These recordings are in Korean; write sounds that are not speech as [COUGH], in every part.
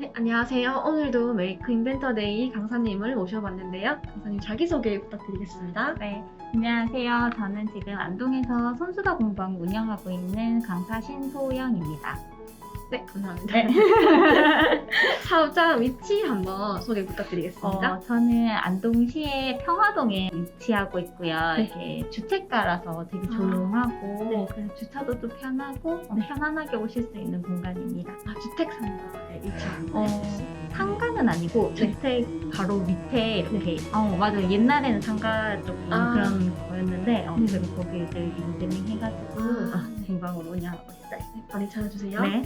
네, 안녕하세요. 오늘도 메이크 인벤터 데이 강사님을 모셔봤는데요. 강사님 자기소개 부탁드리겠습니다. 네, 안녕하세요. 저는 지금 안동에서 손수다 공방 운영하고 있는 강사 신소영입니다. 네, [LAUGHS] 감사합니다. 사업자 위치 한번 소개 부탁드리겠습니다. 어, 저는 안동시의 평화동에 위치하고 있고요. 네. 이렇게 주택가라서 되게 아, 조용하고 네. 그래서 주차도 좀 편하고 어, 네. 편안하게 오실 수 있는 공간입니다. 아, 주택 상가에 위치한 어. 상가는 아니고 네. 주택 바로 밑에 이렇게 어 맞아요 옛날에는 상가 쪽 아. 그런 거였는데 어, 네. 지금 거기를 리모델링 해가지고 아, 어, 공방으로 운영하고 있어요. 네, 많이 찾아주세요. 네.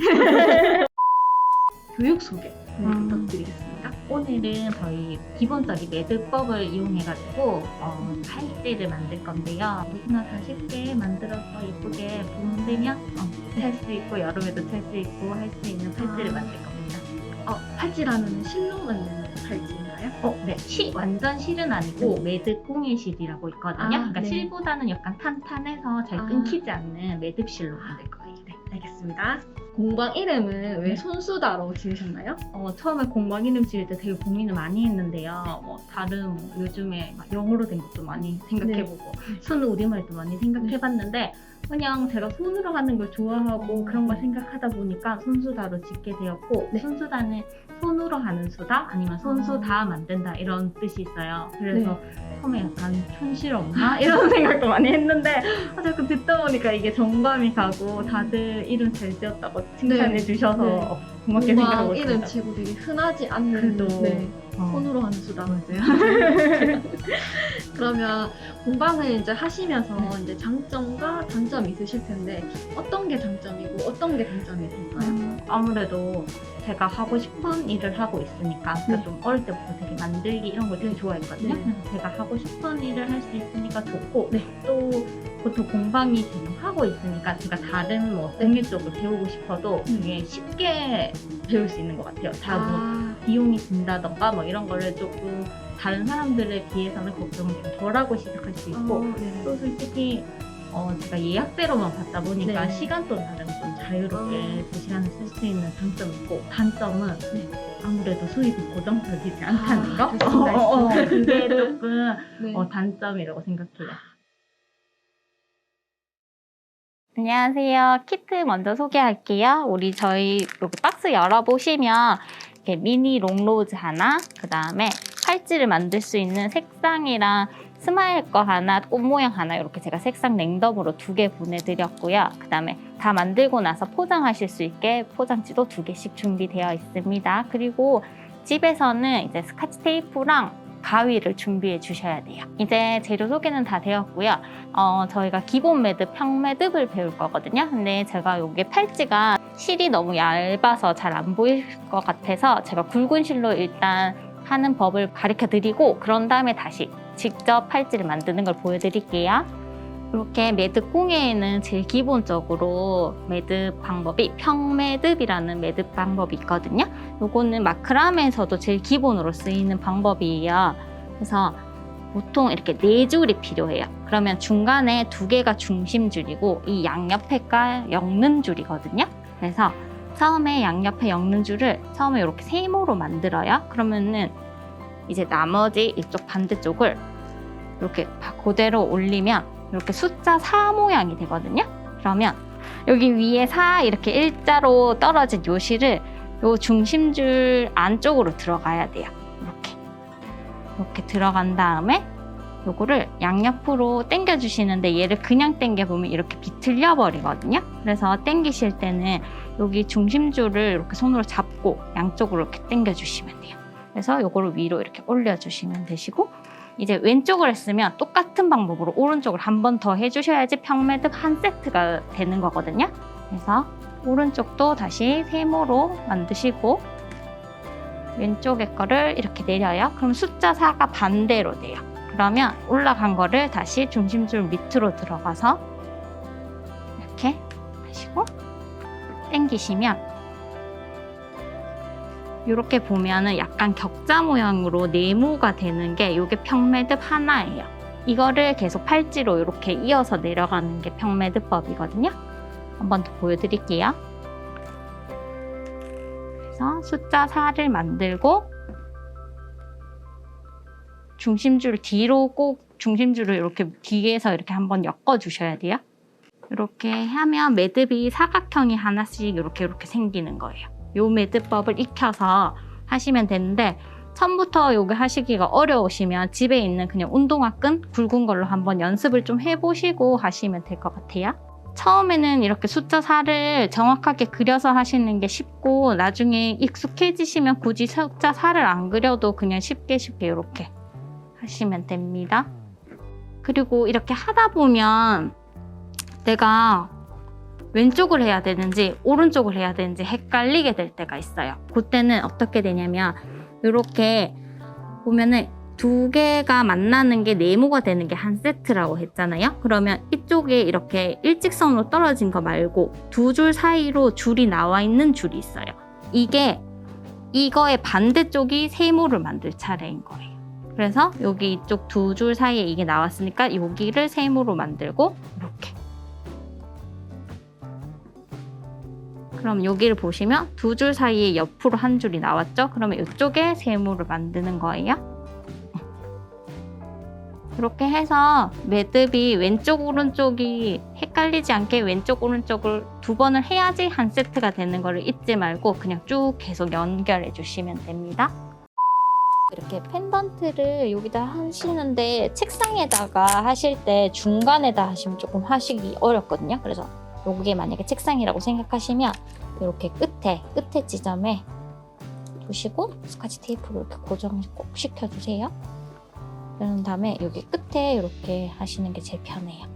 교육 소개 네, 음. 부탁드리겠습니다. 오늘은 저희 기본적인 매듭법을 이용해가지고 어, 팔찌를 만들 건데요. 누구나 다 쉽게 만들어서 예쁘게 봄 되면 어, 찰수 있고 여름에도 찰 수 있고 할 수 있는 팔찌를 아. 만들 겁니다. 어, 팔찌라는 실로 만드는 팔찌인가요? 어, 네. 시, 완전 실은 아니고 매듭 공예 실이라고 있거든요. 아, 그러니까 네. 실보다는 약간 탄탄해서 잘 아. 끊기지 않는 매듭 실로 만들 거예요. 네, 알겠습니다. 공방 이름은 왜 네. 손수다로 지으셨나요? 어, 처음에 공방 이름 지을 때 되게 고민을 많이 했는데요. 뭐 다른 뭐 요즘에 막 영어로 된 것도 많이 생각해보고 손 우리말도 많이 생각해봤는데 그냥 제가 손으로 하는 걸 좋아하고 그런 걸 생각하다 보니까 손수다로 짓게 되었고 네. 손수다는 손으로 하는 수다 아니면 손수다 만든다 이런 뜻이 있어요. 그래서 처음에 약간 촌스럽나 [LAUGHS] 이런 생각도 많이 했는데 아, 자꾸 듣다 보니까 이게 정감이 가고 다들 이름 잘 지었다고 칭찬해 네. 주셔서 네. 어, 고맙게 생각하고 있습니다. 치고 되게 흔하지 않는 그래도 네, 어. 손으로 하는 수다. 맞아요. 그러면 공방을 이제 하시면서 네. 이제 장점과 단점이 있으실 텐데 어떤 게 장점이고 어떤 게 단점이 될까요? 음, 아무래도 제가 하고 싶은 일을 하고 있으니까 그러니까 네. 좀 어릴 때부터 되게 만들기 이런 걸 되게 좋아했거든요. 네. 그래서 제가 하고 싶은 일을 할 수 있으니까 좋고 네. 또 보통 공방이 지금 하고 있으니까 제가 다른 뭐 네. 공예 쪽을 배우고 싶어도 되게 쉽게 배울 수 있는 것 같아요. 다뭐 아, 비용이 든다던가 뭐 이런 거를 조금 다른 사람들에 비해서는 걱정을 좀 덜하고 시작할 수 있고 어, 네. 또 솔직히 어, 제가 예약대로만 받다 보니까 네. 시간도 나름 좀 자유롭게 어. 두 시간을 쓸 수 있는 장점이 있고 단점은 네. 아무래도 수입이 고정되지 않다는 아, 거 어, 어, 있어요. 그게 [LAUGHS] 조금 네. 어, 단점이라고 생각해요. 안녕하세요. 키트 먼저 소개할게요. 우리 저희 여기 박스 열어보시면 이렇게 미니 롱로즈 하나, 그 다음에 팔찌를 만들 수 있는 색상이랑 스마일 거 하나, 꽃 모양 하나 이렇게 제가 색상 랭덤으로 두 개 보내드렸고요. 그 다음에 다 만들고 나서 포장하실 수 있게 포장지도 두 개씩 준비되어 있습니다. 그리고 집에서는 이제 스카치 테이프랑 가위를 준비해 주셔야 돼요. 이제 재료 소개는 다 되었고요. 어, 저희가 기본 매듭, 평매듭을 배울 거거든요. 근데 제가 여기 팔찌가 실이 너무 얇아서 잘 안 보일 것 같아서 제가 굵은 실로 일단 하는 법을 가르쳐 드리고 그런 다음에 다시 직접 팔찌를 만드는 걸 보여드릴게요. 이렇게 매듭 공예에는 제일 기본적으로 매듭 방법이 평매듭이라는 매듭 방법이 있거든요. 요거는 마크라메에서도 제일 기본으로 쓰이는 방법이에요. 그래서 보통 이렇게 네 줄이 필요해요. 그러면 중간에 두 개가 중심 줄이고 이 양옆에가 엮는 줄이거든요. 그래서 처음에 양옆에 엮는 줄을 처음에 이렇게 세모로 만들어요. 그러면은 이제 나머지 이쪽 반대쪽을 이렇게 그대로 올리면 이렇게 숫자 4 모양이 되거든요. 그러면 여기 위에 4 이렇게 일자로 떨어진 요 실을 요 중심줄 안쪽으로 들어가야 돼요. 이렇게. 이렇게 들어간 다음에 요거를 양옆으로 당겨 주시는데 얘를 그냥 당겨 보면 이렇게 비틀려 버리거든요. 그래서 당기실 때는 여기 중심줄을 이렇게 손으로 잡고 양쪽으로 이렇게 당겨 주시면 돼요. 그래서 요거를 위로 이렇게 올려 주시면 되시고 이제 왼쪽을 했으면 똑같은 방법으로 오른쪽을 한 번 더 해주셔야지 평매듭 한 세트가 되는 거거든요. 그래서 오른쪽도 다시 세모로 만드시고 왼쪽의 거를 이렇게 내려요. 그럼 숫자 4가 반대로 돼요. 그러면 올라간 거를 다시 중심줄 밑으로 들어가서 이렇게 하시고 당기시면 이렇게 보면은 약간 격자 모양으로 네모가 되는 게 이게 평매듭 하나예요. 이거를 계속 팔찌로 이렇게 이어서 내려가는 게 평매듭법이거든요. 한번 더 보여드릴게요. 그래서 그래서 숫자 4를 만들고 중심줄 뒤로 꼭 중심줄을 이렇게 뒤에서 이렇게 한번 엮어 주셔야 돼요. 이렇게 하면 매듭이 사각형이 하나씩 이렇게 이렇게 생기는 거예요. 요 매듭법을 익혀서 하시면 되는데 처음부터 요게 하시기가 어려우시면 집에 있는 그냥 운동화끈 굵은 걸로 한번 연습을 좀 해보시고 하시면 될 것 같아요. 처음에는 이렇게 숫자 4를 정확하게 그려서 하시는 게 쉽고 나중에 익숙해지시면 굳이 숫자 4를 안 그려도 그냥 쉽게 쉽게 이렇게 하시면 됩니다. 그리고 이렇게 하다 보면 내가 왼쪽을 해야 되는지 오른쪽을 해야 되는지 헷갈리게 될 때가 있어요. 그때는 어떻게 되냐면 이렇게 보면은 두 개가 만나는 게 네모가 되는 게 한 세트라고 했잖아요. 그러면 이쪽에 이렇게 일직선으로 떨어진 거 말고 두 줄 사이로 줄이 나와 있는 줄이 있어요. 이게 이거의 반대쪽이 세모를 만들 차례인 거예요. 그래서 여기 이쪽 두 줄 사이에 이게 나왔으니까 여기를 세모로 만들고 이렇게 그럼 여기를 보시면 두 줄 사이에 옆으로 한 줄이 나왔죠? 그러면 이쪽에 세모를 만드는 거예요. 이렇게 해서 매듭이 왼쪽 오른쪽이 헷갈리지 않게 왼쪽 오른쪽을 두 번을 해야지 한 세트가 되는 거를 잊지 말고 그냥 쭉 계속 연결해 주시면 됩니다. 이렇게 펜던트를 여기다 하시는데 책상에다가 하실 때 중간에다 하시면 조금 하시기 어렵거든요. 그래서 여기에 만약에 책상이라고 생각하시면 이렇게 끝에 끝에 지점에 두시고 스카치 테이프로 이렇게 고정을 꼭 시켜주세요. 그런 다음에 여기 끝에 이렇게 하시는 게 제일 편해요.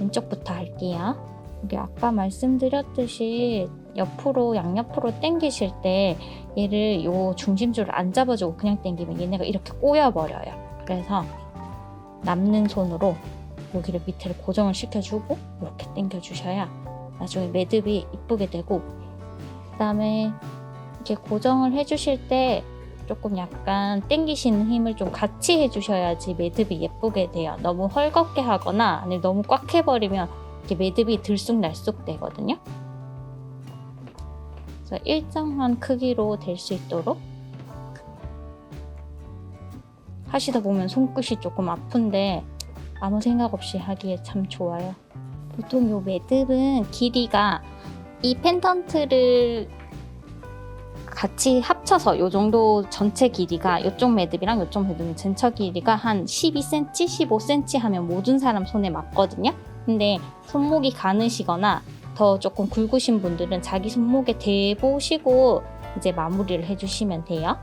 왼쪽부터 할게요. 여기 아까 말씀드렸듯이 옆으로 양옆으로 당기실 때 얘를 요 중심줄을 안 잡아주고 그냥 당기면 얘네가 이렇게 꼬여버려요. 그래서 남는 손으로 여기를 밑에를 고정을 시켜주고 이렇게 당겨주셔야 나중에 매듭이 이쁘게 되고 그 다음에 이렇게 고정을 해주실 때 조금 약간 당기시는 힘을 좀 같이 해주셔야지 매듭이 예쁘게 돼요. 너무 헐겁게 하거나 아니면 너무 꽉 해버리면 이렇게 매듭이 들쑥날쑥 되거든요. 그래서 일정한 크기로 될 수 있도록 하시다 보면 손끝이 조금 아픈데 아무 생각 없이 하기에 참 좋아요. 보통 이 매듭은 길이가 이 펜던트를 같이 합쳐서 이 정도 전체 길이가 이쪽 매듭이랑 이쪽 매듭 전체 길이가 한 12cm, 15cm 하면 모든 사람 손에 맞거든요. 근데 손목이 가느시거나 더 조금 굵으신 분들은 자기 손목에 대보시고 이제 마무리를 해주시면 돼요.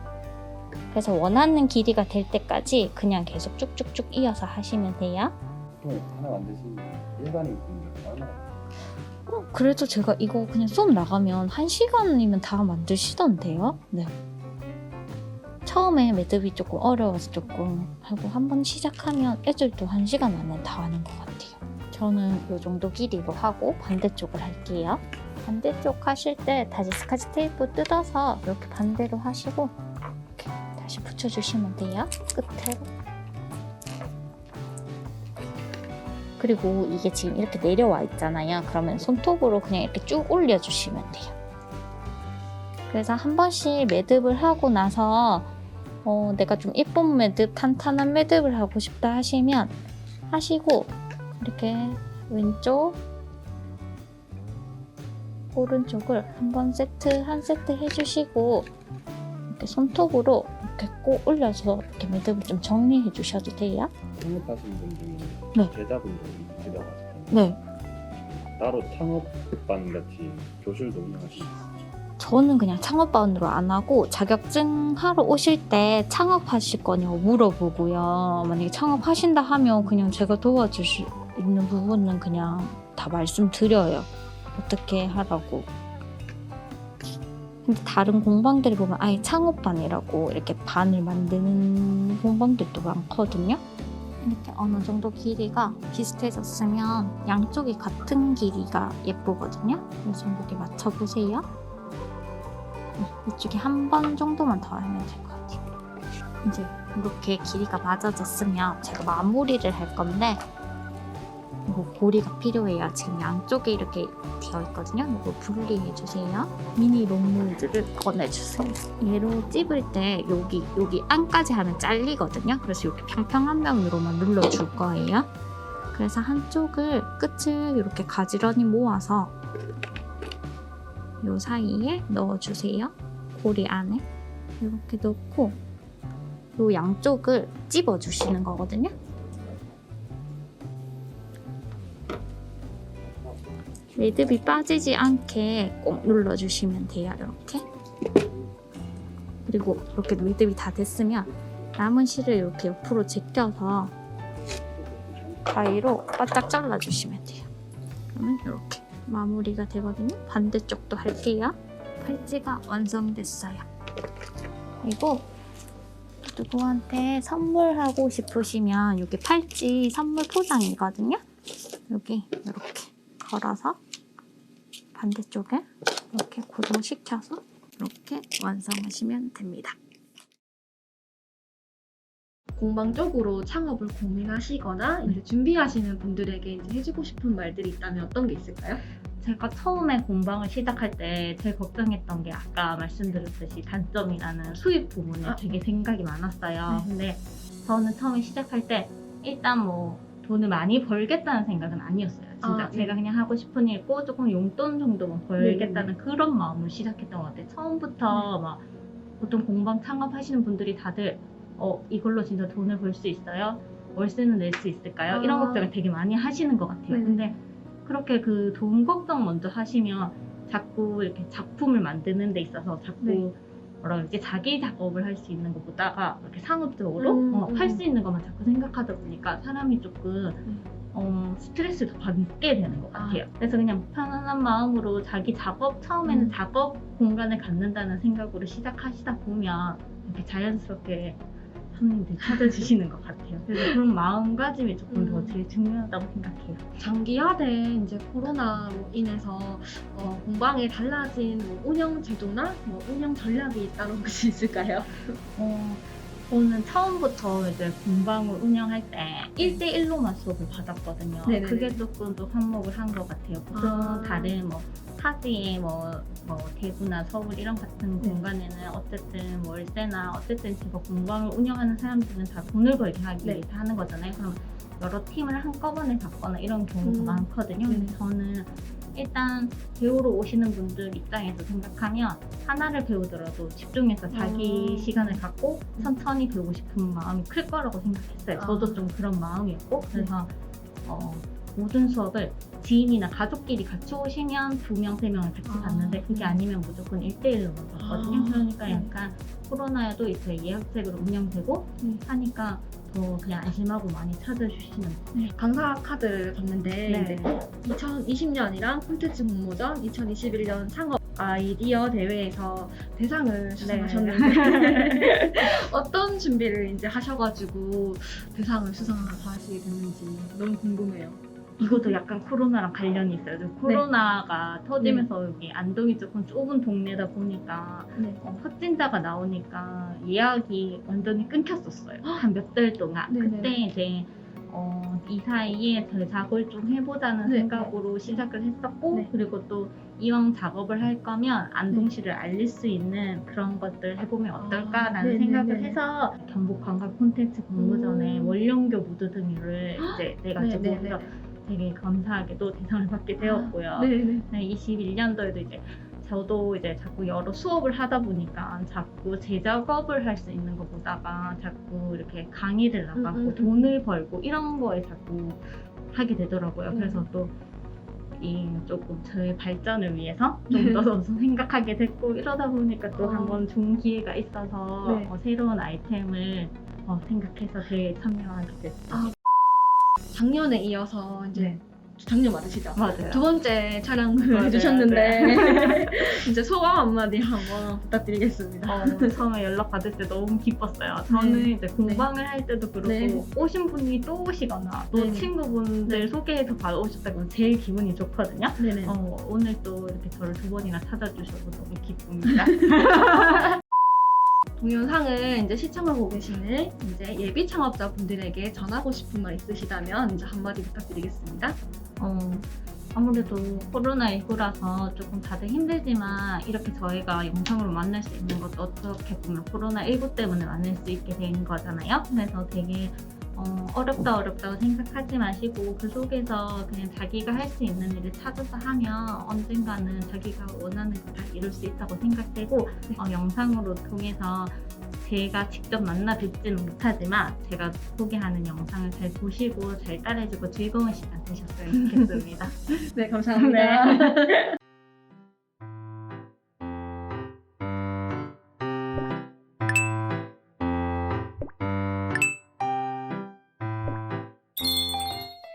그래서 원하는 길이가 될 때까지 그냥 계속 쭉쭉쭉 이어서 하시면 돼요. 보통 하나 만드시면 일반인 분들 얼마나 어, 그래도 제가 이거 그냥 수업 나가면 한 시간이면 다 만드시던데요? 네. 처음에 매듭이 조금 어려워서 조금 하고 한번 시작하면 애들도 한 시간 안에 다 하는 것 같아요. 저는 이 정도 길이로 하고 반대쪽을 할게요. 반대쪽 하실 때 다시 스카치 테이프 뜯어서 이렇게 반대로 하시고 붙여주시면 돼요. 끝으로. 그리고 이게 지금 이렇게 내려와 있잖아요. 그러면 손톱으로 그냥 이렇게 쭉 올려주시면 돼요. 그래서 한 번씩 매듭을 하고 나서 어, 내가 좀 이쁜 매듭, 탄탄한 매듭을 하고 싶다 하시면 하시고 이렇게 왼쪽, 오른쪽을 한번 세트, 한 세트 해주시고 이렇게 손톱으로 이렇게 꼭 올려서 이렇게 매듭을 좀 정리해 주셔도 돼요. 창업하신 분들이 네. 제자분들이 있으셔가지고 네. 따로 창업반 같이 교실도 운영하시는 저는 그냥 창업반으로 안 하고 자격증 하러 오실 때 창업하실 거냐고 물어보고요. 만약에 창업하신다 하면 그냥 제가 도와줄 수 있는 부분은 그냥 다 말씀드려요. 어떻게 하라고. 근데 다른 공방들이 보면 아예 창업반이라고 이렇게 반을 만드는 공방들도 많거든요. 이렇게 어느 정도 길이가 비슷해졌으면 양쪽이 같은 길이가 예쁘거든요. 그래서 여기 맞춰보세요. 이쪽에 한 번 정도만 더 하면 될 것 같아요. 이제 이렇게 길이가 맞아졌으면 제가 마무리를 할 건데 그리고 고리가 필요해요. 지금 양쪽에 이렇게 되어 있거든요. 이거 분리해 주세요. 미니 롱무즈를 꺼내주세요. 얘로 찝을 때 여기 여기 안까지 하면 잘리거든요. 그래서 이렇게 평평한 면으로만 눌러줄 거예요. 그래서 한쪽을 끝을 이렇게 가지런히 모아서 요 사이에 넣어주세요. 고리 안에 이렇게 넣고 요 양쪽을 찝어주시는 거거든요. 매듭이 빠지지 않게 꼭 눌러주시면 돼요. 이렇게. 그리고 이렇게 매듭이 다 됐으면 남은 실을 이렇게 옆으로 제껴서 가위로 바짝 잘라주시면 돼요. 그러면 이렇게 마무리가 되거든요. 반대쪽도 할게요. 팔찌가 완성됐어요. 그리고 누구한테 선물하고 싶으시면 여기 팔찌 선물 포장이거든요. 여기 이렇게 걸어서 반대쪽에 이렇게 고정시켜서 이렇게 완성하시면 됩니다. 공방 쪽으로 창업을 고민하시거나 이제 준비하시는 분들에게 이제 해주고 싶은 말들이 있다면 어떤 게 있을까요? 제가 처음에 공방을 시작할 때 제일 걱정했던 게 아까 말씀드렸듯이 단점이라는 수입 부분에 아. 되게 생각이 많았어요. 네. 근데 저는 처음에 시작할 때 일단 뭐 돈을 많이 벌겠다는 생각은 아니었어요. 진짜 아, 네. 제가 그냥 하고 싶은 일 있고 조금 용돈 정도만 벌겠다는 그런 마음으로 시작했던 것 같아요. 처음부터 막 보통 공방 창업하시는 분들이 다들 어 이걸로 진짜 돈을 벌 수 있어요? 월세는 낼 수 있을까요? 이런 아. 걱정을 되게 많이 하시는 것 같아요. 네. 근데 그렇게 그 돈 걱정 먼저 하시면 자꾸 이렇게 작품을 만드는 데 있어서 자꾸 네. 뭐라 그러지 자기 작업을 할 수 있는 것보다가 이렇게 상업적으로 음, 어, 음. 할수 있는 것만 자꾸 생각하다 보니까 사람이 조금 어, 스트레스를 더 받게 되는 것 아. 같아요. 그래서 그냥 편안한 마음으로 자기 작업 처음에는 음. 작업 공간을 갖는다는 생각으로 시작하시다 보면 이렇게 자연스럽게 손님들이 찾아주시는 것 같아요. 그래서 그런 마음가짐이 조금 더 음. 제일 중요하다고 생각해요. 장기화된 이제 코로나로 인해서 어, 공방에 달라진 뭐 운영 제도나 뭐 운영 전략이 따로 혹시 있을까요? 어, 저는 처음부터 이제 공방을 운영할 때 1대1로만 수업을 받았거든요. 네네네. 그게 조금 또 한몫을 한 것 같아요. 보통 아. 다른 뭐 타지에 뭐, 뭐 대구나 서울 이런 같은 네. 공간에는 어쨌든 월세나 어쨌든 제가 공방을 운영하는 사람들은 다 돈을 벌게 하기 네. 위해서 하는 거잖아요. 그럼 여러 팀을 한꺼번에 잡거나 이런 경우가 음. 많거든요. 네. 근데 저는 일단 배우러 오시는 분들 입장에서 생각하면 하나를 배우더라도 집중해서 자기 음. 시간을 갖고 천천히 배우고 싶은 마음이 클 거라고 생각했어요. 저도 아. 네. 좀 그런 마음이었고 그래서 어, 모든 수업을 지인이나 가족끼리 같이 오시면 두 명, 세 명을 같이 아. 봤는데 그게 아니면 무조건 1대1로만 봤거든요. 아. 그러니까 네. 약간 코로나에도 이제 예약제로 운영되고 네. 하니까 더 그냥 안심하고 많이 찾아주시는 것 네, 강사 카드를 봤는데 네. 이제 2020년이랑 콘텐츠 공모전 2021년 창업 아이디어 대회에서 대상을 수상하셨는데 [LAUGHS] 어떤 준비를 이제 하셔가지고 대상을 수상하시게 됐는지 너무 궁금해요. 이것도 약간 코로나랑 관련이 있어요. 저 코로나가 터지면서 여기 안동이 조금 좁은 동네다 보니까 네. 어, 확진자가 나오니까 예약이 완전히 끊겼었어요. 한 몇 달 동안. 네네. 그때 이제 어, 이 사이에 대작을 좀 해보자는 네. 생각으로 시작을 했었고 네. 그리고 또 이왕 작업을 할 거면 안동시를 알릴 수 있는 그런 것들 해보면 어떨까라는 아, 네네네. 생각을 해서 경북 관광 콘텐츠 공모전에 음. 원룡교 무드 등을 이제 내가지고 네네네. 해서 되게 감사하게도 대상을 받게 되었고요. 네네. 21년도에도 이제 저도 이제 자꾸 여러 수업을 하다 보니까 자꾸 제 작업을 할 수 있는 것보다가 자꾸 이렇게 강의를 나가고 음, 음, 음. 돈을 벌고 이런 거에 자꾸 하게 되더라고요. 음. 그래서 또 이 조금 저의 발전을 위해서 [LAUGHS] 좀더 생각하게 됐고 이러다 보니까 또 어. 한번 좋은 기회가 있어서 네. 어, 새로운 아이템을 어, 생각해서 대회에 참여하게 됐어요. 아, 작년에 이어서 이제 네. 작년 맞으시죠? 맞아요. 두 번째 촬영을 맞아요, 해주셨는데 [LAUGHS] 이제 소감 한마디 한번 부탁드리겠습니다. 어, 처음에 연락 받을 때 너무 기뻤어요. 저는 네. 이제 공방을 할 때도 그렇고 네. 오신 분이 또 오시거나 또 네네. 친구분들 네. 소개해서 받아오셨다면 제일 기분이 좋거든요. 네네. 어, 오늘 또 이렇게 저를 두 번이나 찾아주셔서 너무 기쁩니다. [LAUGHS] 동영상을 이제 시청하고 계시는 이제 예비 창업자 분들에게 전하고 싶은 말 있으시다면 이제 한마디 부탁드리겠습니다. 어, 아무래도 코로나 19라서 조금 다들 힘들지만 이렇게 저희가 영상으로 만날 수 있는 것도 어떻게 보면 코로나 19 때문에 만날 수 있게 된 거잖아요. 그래서 되게 어, 어렵다 어렵다고 생각하지 마시고 그 속에서 그냥 자기가 할 수 있는 일을 찾아서 하면 언젠가는 자기가 원하는 걸 다 이룰 수 있다고 생각되고 어, 영상으로 통해서 제가 직접 만나 뵙지는 못하지만 제가 소개하는 영상을 잘 보시고 잘 따라해주고 즐거운 시간 되셨으면 좋겠습니다. [LAUGHS] 네, 감사합니다.